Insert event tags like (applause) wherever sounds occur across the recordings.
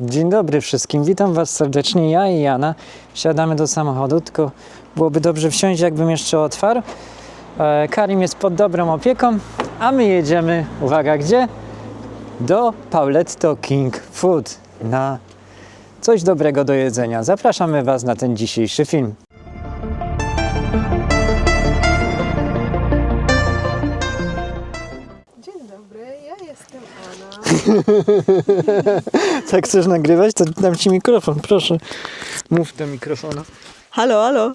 Dzień dobry wszystkim, witam Was serdecznie. Ja i Jana wsiadamy do samochodu, tylko byłoby dobrze wsiąść, jakbym jeszcze otwarł. E, Karim jest pod dobrą opieką, a my jedziemy, uwaga, gdzie? Do Pauletto King Food na coś dobrego do jedzenia. Zapraszamy Was na ten dzisiejszy film. Dzień dobry, ja jestem Anna. (laughs) Tak chcesz nagrywać? To dam Ci mikrofon, proszę. Mów do mikrofonu. Halo, halo.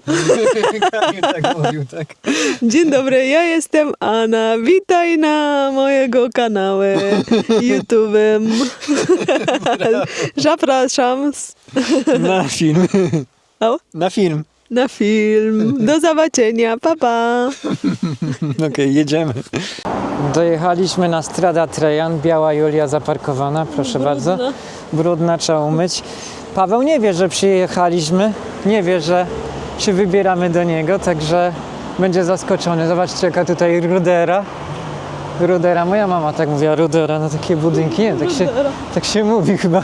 (laughs) tak mówił, tak. Dzień dobry, ja jestem Anna. Witaj na mojego kanału YouTube. Zapraszam Na film. O? Na film. Na film. Do zobaczenia, pa pa. (laughs) Okej, jedziemy. Dojechaliśmy na Strada Trejan, biała Julia zaparkowana, proszę bardzo. Brudna, trzeba umyć. Paweł nie wie, że przyjechaliśmy, nie wie, że się wybieramy do niego, także będzie zaskoczony. Zobaczcie, jaka tutaj rudera. Rudera, moja mama tak mówiła, rudera na takie budynki, nie, tak się, tak się mówi chyba.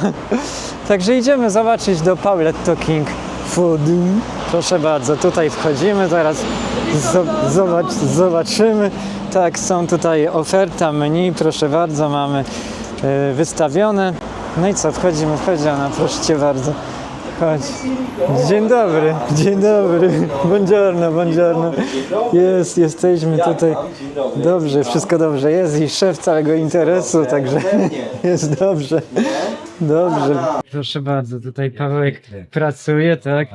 Także idziemy zobaczyć do Pauletto King Food. Proszę bardzo, tutaj wchodzimy, zo- zobacz, zobaczymy. Tak, są tutaj oferta, menu, proszę bardzo, mamy e, wystawione. No i co, wchodzimy, wchodzi ona, proszę Cię bardzo. Chodź. Dzień dobry, dzień dobry. Buongiorno, buongiorno. Jest, jesteśmy tutaj. Dobrze, wszystko dobrze jest i szef całego interesu, także jest dobrze. Dobrze. Proszę bardzo, tutaj Pawełek pracuje, tak?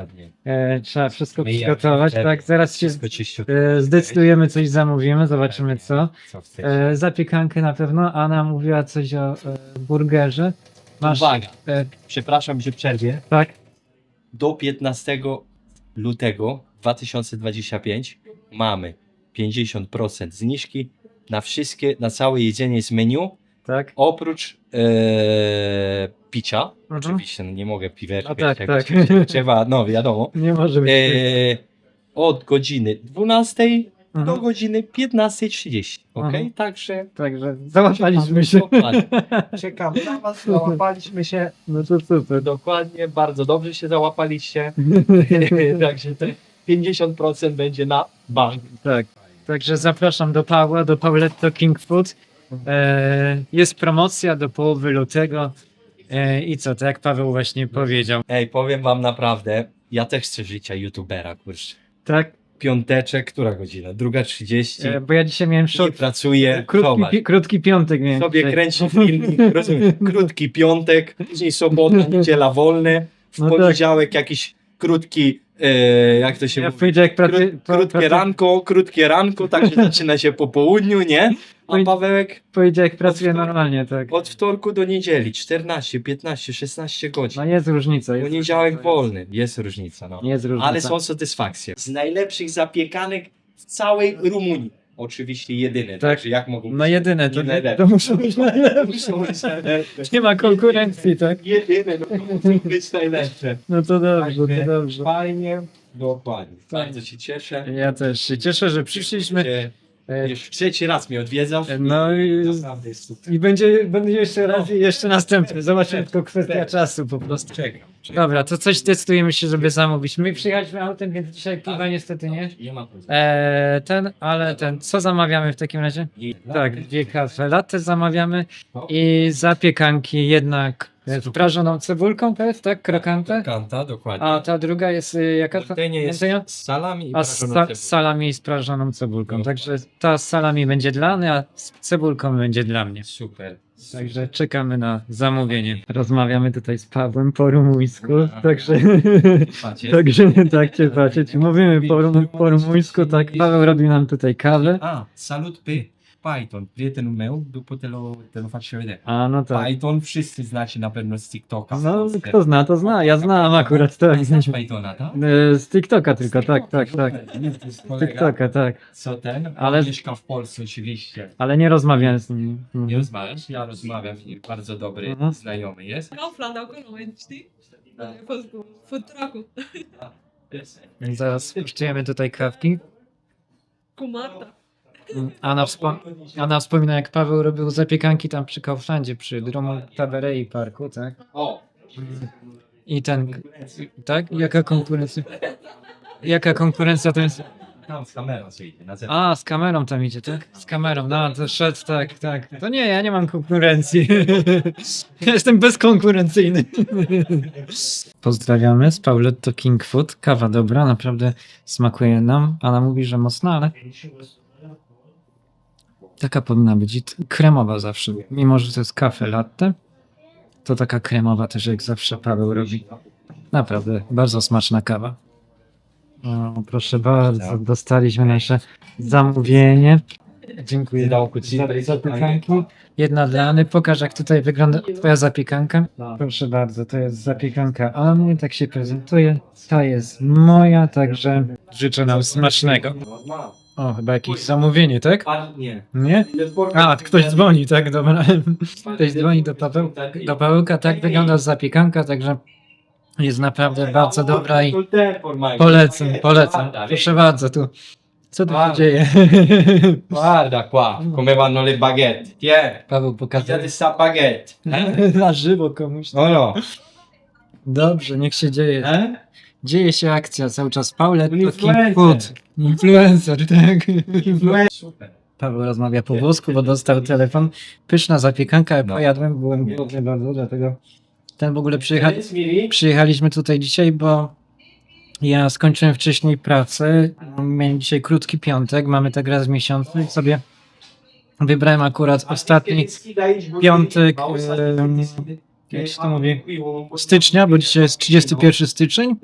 E, trzeba wszystko przygotować, tak? Zaraz się e, zdecydujemy, coś zamówimy, zobaczymy co. E, zapiekankę na pewno, Anna mówiła coś o e, burgerze. Masz, Uwaga, e, przepraszam, że przerwie. tak? Do 15 lutego 2025 mamy 50% zniżki na wszystkie, na całe jedzenie z menu, Tak. oprócz e, picia. Mhm. Oczywiście no nie mogę piwerki. No tak, tak. (laughs) Trzeba, no wiadomo. Nie może być. E, od godziny 12 do Mhm. godziny 15.30. Ok? Mhm. Także Także załapaliśmy się. Dokładnie. (laughs) Czekam na was, załapaliśmy się. No to super. Dokładnie, bardzo dobrze się załapaliście. (laughs) Także te 50% będzie na bank. Tak. Także zapraszam do Pawła, do Pauletto King Food. E, jest promocja do połowy lutego. E, I co, tak jak Paweł właśnie powiedział. Ej, powiem wam naprawdę, ja też chcę życia youtubera, kurczę. Tak? Piąteczek, która godzina? Druga 30. E, bo ja dzisiaj miałem short. pracuję. Krótki, pi- krótki piątek miałem. sobie dzisiaj. kręci (laughs) rozumiem, krótki piątek, później sobota, niedziela wolne, w No tak. poniedziałek jakiś krótki, e, jak to się Ja mówi? powiedział, jak pracuję. Kró- krótkie ranko, krótkie ranko, także zaczyna się po południu, nie? A Powiedz- Pawełek Powiedział, jak pracuję wtorku- normalnie, tak. od wtorku do niedzieli 14, 15, 16 godzin. No jest różnica. Jest Poniedziałek różnica. wolny, jest różnica, no. Jest różnica. Ale są satysfakcje. Z najlepszych zapiekanek w całej Rumunii. Oczywiście jedyne, Tak. także jak mogą No jedyne, to, Nie najlepsze. to muszą być najlepsze. Muszą być najlepsze. (laughs) Nie ma konkurencji, tak? Jedyne, no muszą być najlepsze. No to dobrze, to dobrze. Fajnie, dokładnie. Bardzo się cieszę. Ja też się cieszę, że przyszliśmy. E, Już trzeci raz mnie odwiedzasz. No i, Naprawdę jest super. i będzie, będzie jeszcze raz i jeszcze następny. Zobaczymy, tylko kwestia czasu po prostu. Czekam. Czekam. Dobra, to coś decydujemy się, żeby zamówić. My przyjechaliśmy autem, więc dzisiaj piwa niestety nie. Nie ma problemu. Eee, ten, ale ten, co zamawiamy w takim razie? Tak, dwie kafe latte zamawiamy i zapiekanki jednak z prażoną cebulką, to jest, tak? Krokantę? Kanta, dokładnie. A ta druga jest y, jaka? to? Martenie jest Jedzenia? z salami i A z, prażoną sa, z salami i z prażoną cebulką. No. Także ta z salami będzie dla mnie, a z cebulką będzie dla mnie. Super. Także czekamy na zamówienie. Rozmawiamy tutaj z Pawłem po rumuńsku, także, (laughs) także tak cię patrzeć. Mówimy po, rum- po rumuńsku, tak. Paweł robi nam tutaj kawę. Ah, salut pe Python, prietenul meu, după te lo, te lo faccio vedere. A no tak. Python wszyscy znacie na pewno z TikToka. No kto zna, to zna. Ja znałem akurat, tak. Znasz Pythona, tak? E, Z TikToka tylko, tak, tak, tak. Nie, to jest Z kolega, TikToka, tak. co ten, Ale- ale mieszka w Polsce oczywiście. Ale nie rozmawiałem z nim. Nie Mhm. rozmawiasz? Ja rozmawiam i bardzo dobry Mhm. znajomy jest. Kaufland acolo, știi? A fost cu. Zaraz kosztujemy tutaj kawki. Cu Marta. Anna, wspo- Anna wspomina, jak Paweł robił zapiekanki tam przy Kauflandzie, przy Drumu Taberei Parku, tak? O, I ten, tak? Jaka konkurencja? Jaka konkurencja to jest? Tam z kamerą sobie idzie na zewnątrz. A, z kamerą tam idzie, tak? Z kamerą, no to szedł, tak, tak. To nie, ja nie mam konkurencji. (laughs) Ja Jestem bezkonkurencyjny. (laughs) Pozdrawiamy z Pauletto King Food. Kawa dobra, naprawdę smakuje nam. Ona mówi, że mocna, ale taka powinna być. I t- kremowa zawsze. Mimo, że to jest kafe latte, to taka kremowa też jak zawsze Paweł robi. Naprawdę, bardzo smaczna kawa. O, proszę bardzo, dostaliśmy nasze zamówienie. Dziękuję zapiekanki. Jedna dla Any. Pokaż, jak tutaj wygląda twoja zapiekanka. Proszę bardzo, to jest zapiekanka Any, tak się prezentuje. Ta jest moja, także życzę nam smacznego. O, chyba jakieś zamówienie, tak? Nie. Nie? A, ktoś dzwoni, tak? Dobra. (laughs) Ktoś dzwoni do, Paweł, do Pawełka, tak wygląda zapiekanka, także jest naprawdę bardzo dobra i polecam, polecam. Proszę bardzo, tu. Co tu się dzieje? Guarda qua come vanno le baguette. Tiè, Paweł di sta baguette. na żywo komuś. No no. Dobrze, niech się dzieje. Eh? Dzieje się akcja cały czas. Paulet Influencer. Food. Influencer, tak. Super. Paweł rozmawia po włosku, bo dostał telefon. Pyszna zapiekanka, ja No. pojadłem, byłem głodny bardzo, dlatego ten w ogóle przyjechał. Przyjechaliśmy tutaj dzisiaj, bo ja skończyłem wcześniej pracę. Miałem dzisiaj krótki piątek, mamy tak raz w miesiącu i sobie wybrałem akurat ostatni piątek, em, jak się to mówi, stycznia, bo dzisiaj jest 31 styczeń.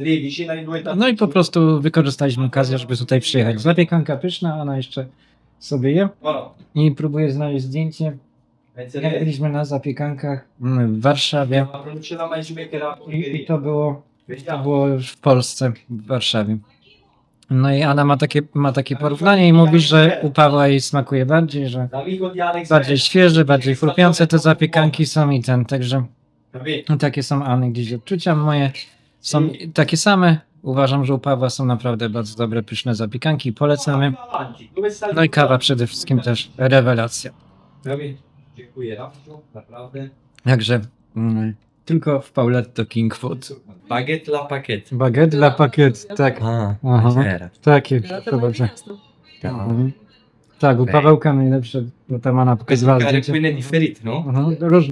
No i po prostu wykorzystaliśmy okazję, żeby tutaj przyjechać. Zapiekanka pyszna, ona jeszcze sobie je i próbuję znaleźć zdjęcie. Jak byliśmy na zapiekankach mm, w Warszawie i, i to było to było już w Polsce, w Warszawie. No i Anna ma takie, ma takie porównanie i mówi, że u Pawła jej smakuje bardziej, że bardziej świeże, bardziej chrupiące te zapiekanki są i ten, także takie są Anny gdzieś odczucia. Moje są takie same. Uważam, że u Pawła są naprawdę bardzo dobre, pyszne zapiekanki. Polecamy. No i kawa przede wszystkim też rewelacja. Dziękuję, naprawdę. Także mm, tylko w Pauletto King Food. Baguette la paquette. Baguette dla pakiet, tak. A, Aha. No to będzie jasno. Mhm. Tak, u Pawełka najlepsze, bo tam ona pokazywała Fare zdjęcie. quelle differite, no? Mhm, róż,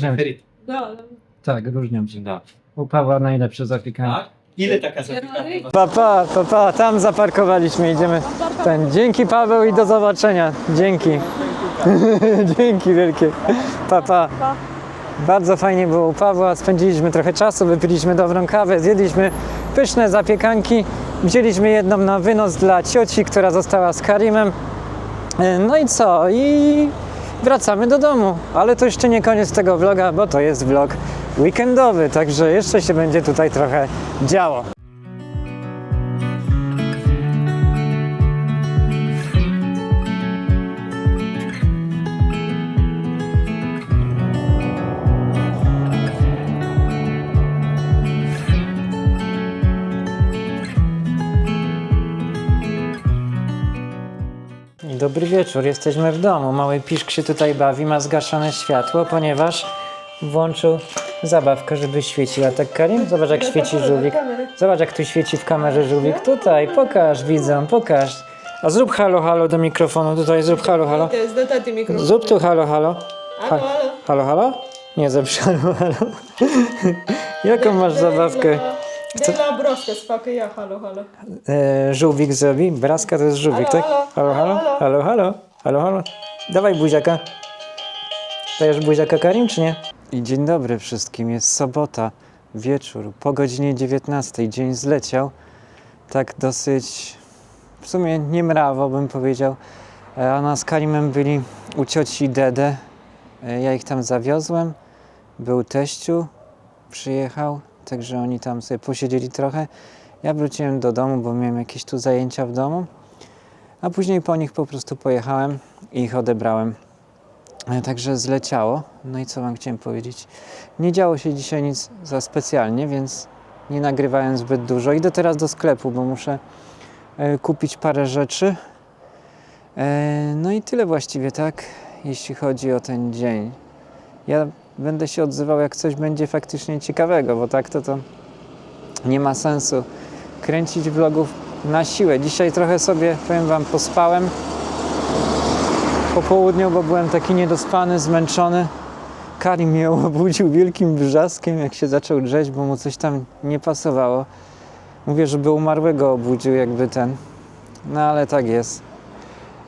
się. No, no. Tak, różnią się. Da. U Pawła najlepsze zapiekanki. Tak? Ile taka Ferrari? Papa, papa, tam zaparkowaliśmy, idziemy. Ten, dzięki Paweł i do zobaczenia. Dzięki. (laughs) dzięki wielkie. Papa. Bardzo fajnie było u Pawła, spędziliśmy trochę czasu, wypiliśmy dobrą kawę, zjedliśmy pyszne zapiekanki. Wzięliśmy jedną na wynos dla cioci, która została z Karimem. E, No i co? I wracamy do domu. Ale to jeszcze nie koniec tego vloga, bo to jest vlog weekendowy, także jeszcze się będzie tutaj trochę działo. Dobry wieczór, jesteśmy w domu. Mały piszk się tutaj bawi, ma zgaszone światło, ponieważ włączył zabawkę, żeby świeciła. Tak, Karim? Zobacz, jak świeci żółwik. Zobacz, jak tu świeci w kamerze żółwik. Tutaj, pokaż, widzą, pokaż. A zrób halo, halo do mikrofonu. Tutaj zrób halo, halo. To jest do taty mikrofon. Zrób tu halo, halo. Halo, halo. Halo, halo? Nie, zrób halo, halo. (laughs) Jaką masz zabawkę? Dla broska spokój, ja halo, halo. E, żółwik zrobi? Braska to jest żółwik, Halo, tak? halo, Halo, halo, halo, halo, halo, halo, halo. Dawaj buziaka. Dajesz buziaka Karim, czy nie? I dzień dobry wszystkim. Jest sobota, wieczór, po godzinie 19. Dzień zleciał. Tak dosyć, w sumie niemrawo bym powiedział. E, Anna z Karimem byli u cioci Dede. E, Ja ich tam zawiozłem. Był teściu, przyjechał, także oni tam sobie posiedzieli trochę. Ja wróciłem do domu, bo miałem jakieś tu zajęcia w domu, a później po nich po prostu pojechałem i ich odebrałem. E, Także zleciało. No i co wam chciałem powiedzieć? Nie działo się dzisiaj nic za specjalnie, więc nie nagrywałem zbyt dużo. Idę teraz do sklepu, bo muszę e, kupić parę rzeczy. E, No i tyle właściwie, tak? Jeśli chodzi o ten dzień. Ja będę się odzywał, jak coś będzie faktycznie ciekawego, bo tak to to nie ma sensu kręcić vlogów na siłę. Dzisiaj trochę sobie, powiem Wam, pospałem po południu, bo byłem taki niedospany, zmęczony. Karim mnie obudził wielkim wrzaskiem, jak się zaczął drzeć, bo mu coś tam nie pasowało. Mówię, żeby umarłego obudził, jakby ten. No ale tak jest.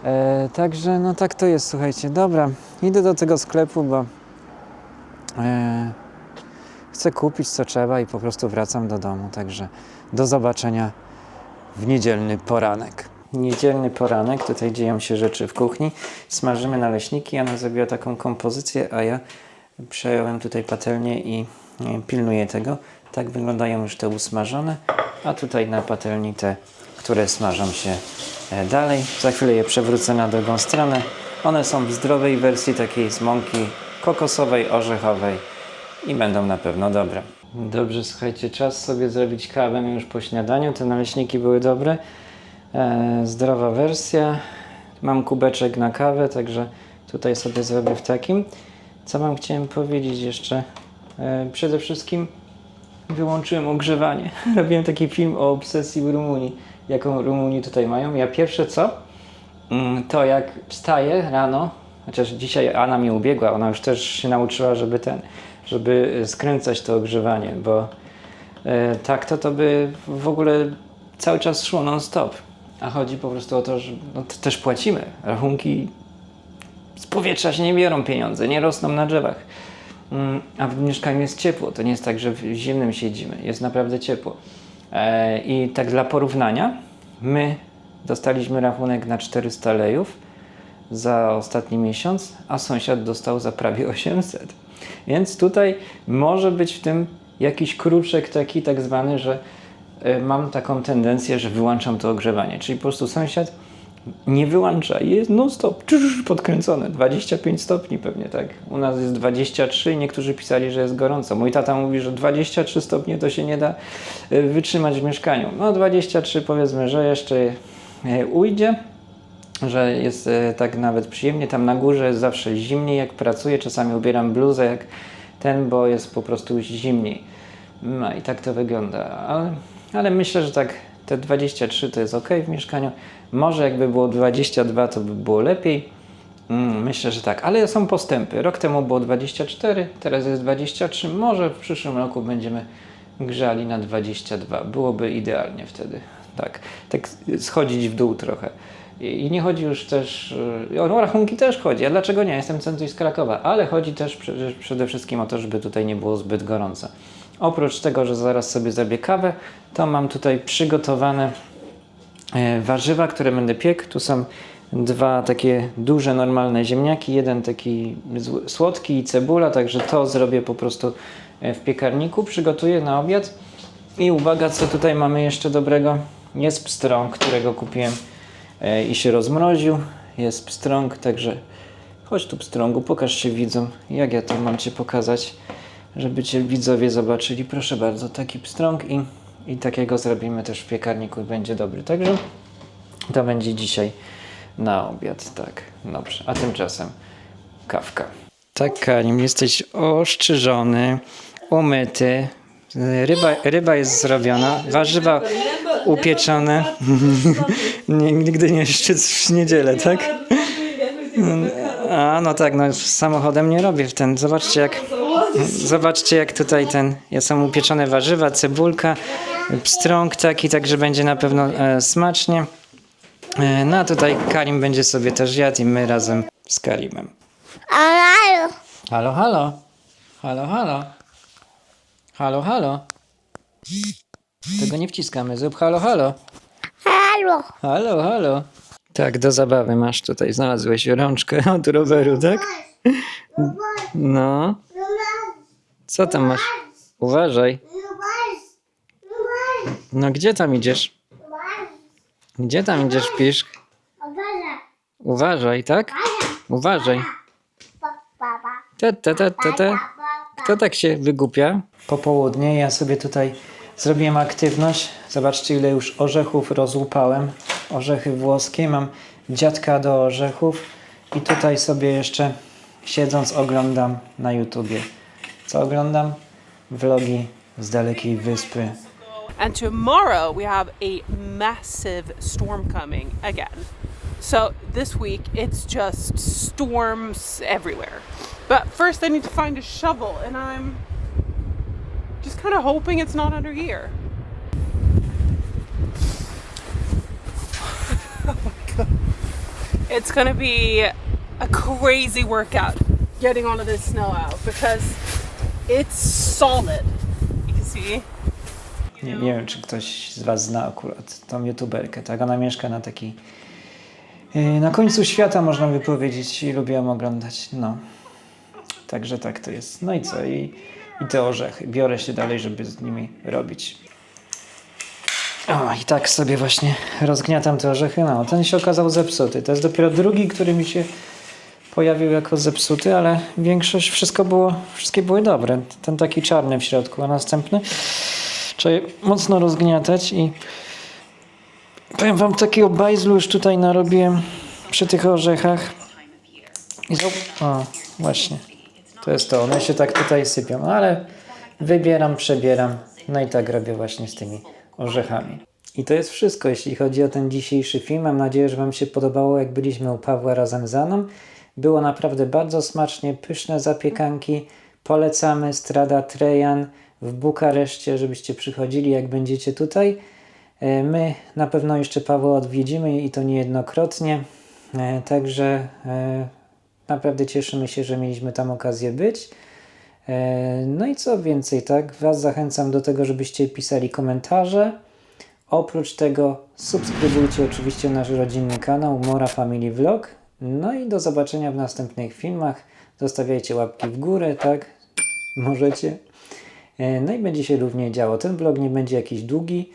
E, także, no tak to jest, słuchajcie. Dobra, idę do tego sklepu, bo chcę kupić co trzeba i po prostu wracam do domu. Także do zobaczenia w niedzielny poranek. Niedzielny poranek, tutaj dzieją się rzeczy w kuchni. Smażymy naleśniki, Anna zrobiła taką kompozycję, a ja przejąłem tutaj patelnię i e, pilnuję tego. Tak wyglądają już te usmażone, a tutaj na patelni te, które smażą się e, dalej. Za chwilę je przewrócę na drugą stronę. One są w zdrowej wersji, takiej z mąki kokosowej, orzechowej i będą na pewno dobre. Dobrze, słuchajcie, czas sobie zrobić kawę już po śniadaniu. Te naleśniki były dobre. E, zdrowa wersja. Mam kubeczek na kawę, także tutaj sobie zrobię w takim. Co Wam chciałem powiedzieć jeszcze? E, przede wszystkim wyłączyłem ogrzewanie. (laughs) Robiłem taki film o obsesji w Rumunii, jaką Rumuni tutaj mają. Ja pierwsze co? Mm, To jak wstaję rano, chociaż dzisiaj Anna mi ubiegła, ona już też się nauczyła, żeby ten, żeby skręcać to ogrzewanie, bo e, tak to to by w ogóle cały czas szło non stop. A chodzi po prostu o to, że no, to też płacimy. Rachunki z powietrza się nie biorą pieniądze, nie rosną na drzewach. Mm, A w mieszkaniu jest ciepło. To nie jest tak, że w zimnym siedzimy. Jest naprawdę ciepło. E, I tak dla porównania, my dostaliśmy rachunek na 400 lejów za ostatni miesiąc, a sąsiad dostał za prawie (laughs) 800. Więc tutaj może być w tym jakiś kruczek taki tak zwany, że e, mam taką tendencję, że wyłączam to ogrzewanie. Czyli po prostu sąsiad nie wyłącza i jest non stop podkręcone. 25 stopni pewnie, tak. U nas jest 23 i niektórzy pisali, że jest gorąco. Mój tata mówi, że 23 stopnie to się nie da e, wytrzymać w mieszkaniu. No 23 powiedzmy, że jeszcze e, ujdzie że jest e, tak nawet przyjemnie. Tam na górze jest zawsze zimniej, jak pracuję. Czasami ubieram bluzę jak ten, bo jest po prostu zimniej. No i tak to wygląda. Ale, ale myślę, że tak te 23 to jest ok w mieszkaniu. Może jakby było 22, to by było lepiej. Mm, myślę, że tak, ale są postępy. Rok temu było 24, teraz jest 23. Może w przyszłym roku będziemy grzali na 22. Byłoby idealnie wtedy. Tak, tak schodzić w dół trochę. I nie chodzi już też, y, o rachunki też chodzi, a dlaczego nie? Jestem centrum z Krakowa, ale chodzi też prze- przede wszystkim o to, żeby tutaj nie było zbyt gorąco. Oprócz tego, że zaraz sobie zrobię kawę, to mam tutaj przygotowane e, warzywa, które będę piekł. Tu są dwa takie duże, normalne ziemniaki, jeden taki słodki i cebula, także to zrobię po prostu e, w piekarniku, przygotuję na obiad. I uwaga, co tutaj mamy jeszcze dobrego? Jest pstrąg, którego kupiłem i się rozmroził. Jest pstrąg, także chodź tu pstrągu, pokaż się widzom, jak ja to mam Cię pokazać, żeby Cię widzowie zobaczyli. Proszę bardzo, taki pstrąg i, i takiego zrobimy też w piekarniku i będzie dobry. Także to będzie dzisiaj na obiad, tak. Dobrze, a tymczasem kawka. Tak, Karim, jesteś oszczyżony, umyty. Ryba, ryba jest zrobiona, warzywa upieczone. (laughs) Nigdy nie szczyc w niedzielę, tak? A, no tak, no samochodem nie robię w ten. Zobaczcie jak, zobaczcie jak tutaj ten, ja są upieczone warzywa, cebulka, pstrąg taki, także będzie na pewno e, smacznie. E, no a tutaj Karim będzie sobie też jadł i my razem z Karimem. Halo, Halo, halo. Halo, halo. Halo, halo. Tego nie wciskamy. Zrób halo, halo. halo, Halo, halo. Tak, do zabawy masz tutaj. Znalazłeś rączkę (laughs) od roweru, tak? No. Co tam masz? Uważaj. No gdzie tam idziesz? Gdzie tam idziesz, Piszk? Uważaj, tak? Uważaj. Te, te, te, te, te. Kto tak się wygupia? Popołudnie ja sobie tutaj zrobiłem aktywność. Zobaczcie ile już orzechów rozłupałem. Orzechy włoskie. Mam dziadka do orzechów. I tutaj sobie jeszcze siedząc oglądam na YouTubie. Co oglądam? Vlogi z dalekiej wyspy. And tomorrow we have a massive storm coming again. So this week it's just storms everywhere. But first I need to find a shovel and I'm just kind of hoping it's not under here. oh my god. It's to be a crazy workout getting all of this snow out because it's solid. You can see Nie, nie wiem, czy ktoś z Was zna akurat tą youtuberkę, tak? Ona mieszka na takiej... yy, Na końcu świata, można by powiedzieć, i lubię ją oglądać. No. Także tak to jest. No i co? I, i te orzechy. Biorę się dalej, żeby z nimi robić. O, i tak sobie właśnie rozgniatam te orzechy. No, ten się okazał zepsuty. To jest dopiero drugi, który mi się pojawił jako zepsuty, ale większość, wszystko było, wszystkie były dobre. Ten taki czarny w środku, a następny trzeba je mocno rozgniatać i powiem wam, takiego bajzlu już tutaj narobiłem przy tych orzechach. I zo- o, właśnie. To jest to, one się tak tutaj sypią, no ale wybieram, przebieram, no i tak robię właśnie z tymi orzechami. I to jest wszystko, jeśli chodzi o ten dzisiejszy film. Mam nadzieję, że Wam się podobało, jak byliśmy u Pawła razem z Aną. Było naprawdę bardzo smacznie, pyszne zapiekanki. Polecamy Strada Trejan w Bukareszcie, żebyście przychodzili, jak będziecie tutaj. E, My na pewno jeszcze Pawła odwiedzimy i to niejednokrotnie. E, Także e, naprawdę cieszymy się, że mieliśmy tam okazję być. E, No i co więcej, tak? Was zachęcam do tego, żebyście pisali komentarze. Oprócz tego subskrybujcie oczywiście nasz rodzinny kanał Mora Family Vlog. No i do zobaczenia w następnych filmach. Zostawiajcie łapki w górę, tak? Możecie. E, No i będzie się równie działo. Ten vlog nie będzie jakiś długi,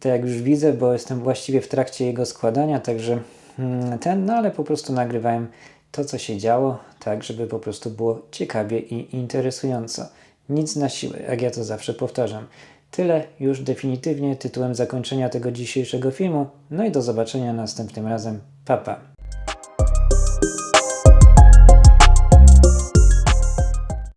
tak jak już widzę, bo jestem właściwie w trakcie jego składania, także mm, ten, no ale po prostu nagrywałem to, co się działo, tak, żeby po prostu było ciekawie i interesująco. Nic na siłę, jak ja to zawsze powtarzam. Tyle już definitywnie tytułem zakończenia tego dzisiejszego filmu. No i do zobaczenia następnym razem. Pa, pa.